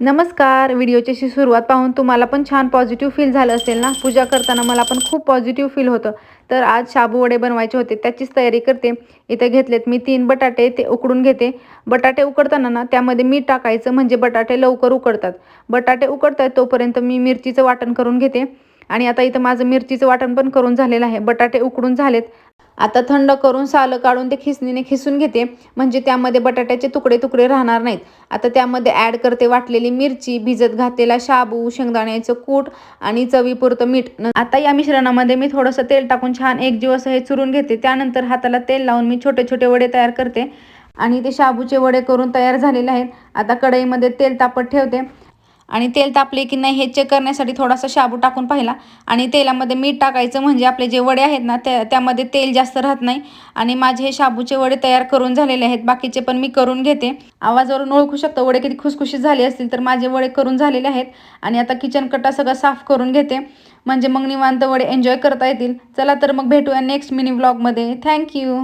नमस्कार. व्हिडिओच्याशी सुरुवात पाहून तुम्हाला पण छान पॉझिटिव्ह फील झालं असेल ना? पूजा करताना मला पण खूप पॉझिटिव्ह फील होतं. तर आज शाबू वडे बनवायचे होते. त्याचीच तयारी करते. इथे घेतलेत मी तीन बटाटे ते उकडून घेते. बटाटे उकडताना ना त्यामध्ये मीठ टाकायचं. म्हणजे बटाटे लवकर उकडतात. बटाटे उकडतात तोपर्यंत मी मिरचीचं वाटण करून घेते. आणि आता इथं माझं मिरचीचं वाटण पण करून झालेलं आहे. बटाटे उकडून झालेत. आता थंड करून सालं काढून ते खिसणीने खिसून घेते. म्हणजे त्यामध्ये बटाट्याचे तुकडे तुकडे राहणार नाहीत. आता त्यामध्ये ॲड करते वाटलेली मिरची भिजत घातलेला शाबू शेंगदाण्याचं कूट आणि चवीपुरतं मीठ. आता या मिश्रणामध्ये मी थोडंसं तेल टाकून छान एक जीव असं हे चुरून घेते. त्यानंतर हाताला तेल लावून मी छोटे छोटे वडे तयार करते. आणि ते शाबूचे वडे करून तयार झालेले आहेत. आता कढईमध्ये तेल तापत ठेवते. आणि तेल तापले की नाही हे चेक करण्यासाठी थोडासा शाबू टाकून पाहिला. आणि तेलामध्ये मीठ टाकायचं म्हणजे आपले जे वडे आहेत ना त्या त्यामध्ये तेल जास्त राहत नाही. आणि माझे हे शाबूचे वडे तयार करून झालेले आहेत. बाकीचे पण मी करून घेते. आवाजावरून ओळखू शकतो वडे किती खुसखुशीत झाले असतील तर माझे वडे करून झालेले आहेत. आणि आता किचन कट्टा सगळं साफ करून घेते. म्हणजे मग निवांत वडे एन्जॉय करता येतील. चला तर मग भेटूया नेक्स्ट मिनी व्लॉगमध्ये थँक्यू